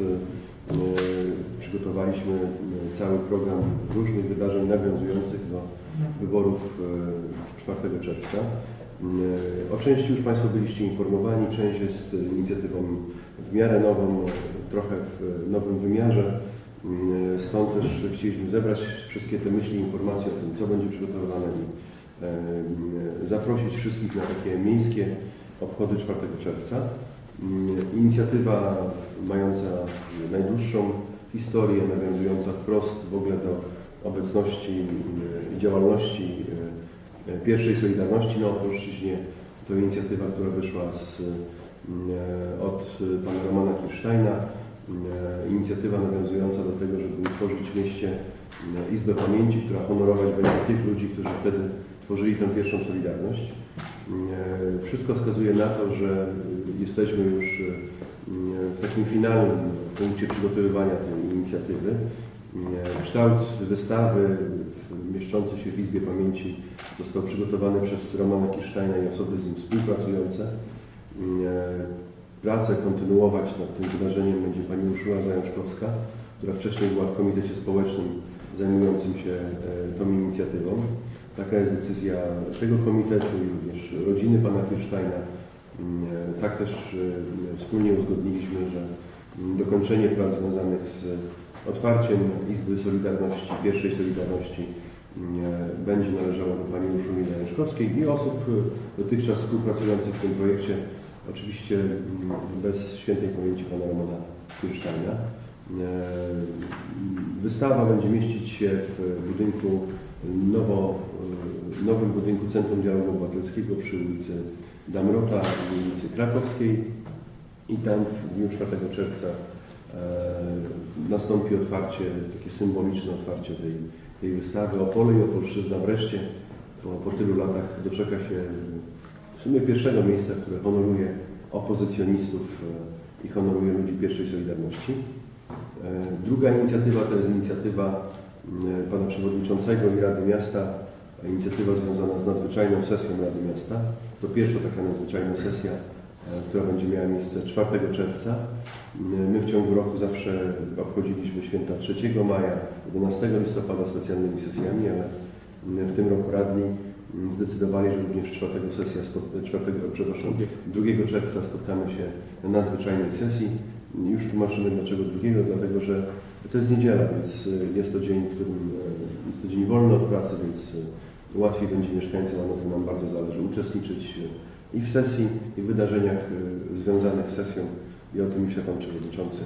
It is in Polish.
e, przygotowaliśmy e, cały program różnych wydarzeń nawiązujących do wyborów e, 4 czerwca. E, O części już Państwo byliście informowani, część jest inicjatywą w miarę nową, trochę w nowym wymiarze. Mm, Stąd też chcieliśmy zebrać wszystkie te myśli, informacje o tym, co będzie przygotowane i e, mm, zaprosić wszystkich na takie miejskie obchody 4 czerwca. Mm, Inicjatywa mająca najdłuższą historię, nawiązująca wprost w ogóle do obecności mm, i działalności e, e, pierwszej Solidarności na Opolszczyźnie. To inicjatywa, która wyszła z, od pana Romana Kirsteina. Inicjatywa nawiązująca do tego, żeby utworzyć w mieście Izbę Pamięci, która honorować będzie tych ludzi, którzy wtedy tworzyli tę pierwszą Solidarność. Wszystko wskazuje na to, że jesteśmy już w takim finalnym punkcie przygotowywania tej inicjatywy. Kształt wystawy mieszczący się w Izbie Pamięci został przygotowany przez Romana Kirsteina i osoby z nim współpracujące. Pracę kontynuować nad tym wydarzeniem będzie pani Urszula Zajączkowska, która wcześniej była w Komitecie Społecznym zajmującym się e, tą inicjatywą. Taka jest decyzja tego komitetu i również rodziny pana Kirsteina. E, Tak też e, wspólnie uzgodniliśmy, że dokończenie prac związanych z otwarciem Izby Solidarności, pierwszej Solidarności e, będzie należało do pani Urszuli Zajączkowskiej i osób dotychczas współpracujących w tym projekcie, oczywiście mm, bez świętej pamięci pana Romana Kirsteina. E, Wystawa będzie mieścić się w budynku nowo, e, nowym budynku Centrum Dialogu Obywatelskiego przy ulicy Damrota i ulicy Krakowskiej i tam w dniu 4 czerwca e, nastąpi otwarcie, takie symboliczne otwarcie tej, tej wystawy. Opole i Opolszczyzna wreszcie po, po tylu latach doczeka się w sumie pierwszego miejsca, które honoruje opozycjonistów e, i honoruje ludzi pierwszej Solidarności. E, Druga inicjatywa to jest inicjatywa Pana Przewodniczącego i Rady Miasta, inicjatywa związana z nadzwyczajną sesją Rady Miasta. To pierwsza taka nadzwyczajna sesja, e, która będzie miała miejsce 4 czerwca. M, My w ciągu roku zawsze obchodziliśmy święta 3 maja, 11 listopada specjalnymi sesjami, ale m, w tym roku radni m, zdecydowali, że również 4, sesja, spot- 4, przepraszam, 2 czerwca spotkamy się na nadzwyczajnej sesji. Już tłumaczymy dlaczego drugiego, dlatego że to jest niedziela, więc y, jest to dzień, w którym y, jest to dzień wolny od pracy, więc łatwiej będzie mieszkańcom, a na tym nam bardzo zależy, uczestniczyć y, i w sesji, i w wydarzeniach y, związanych z sesją i o tym myślę Pan Przewodniczący.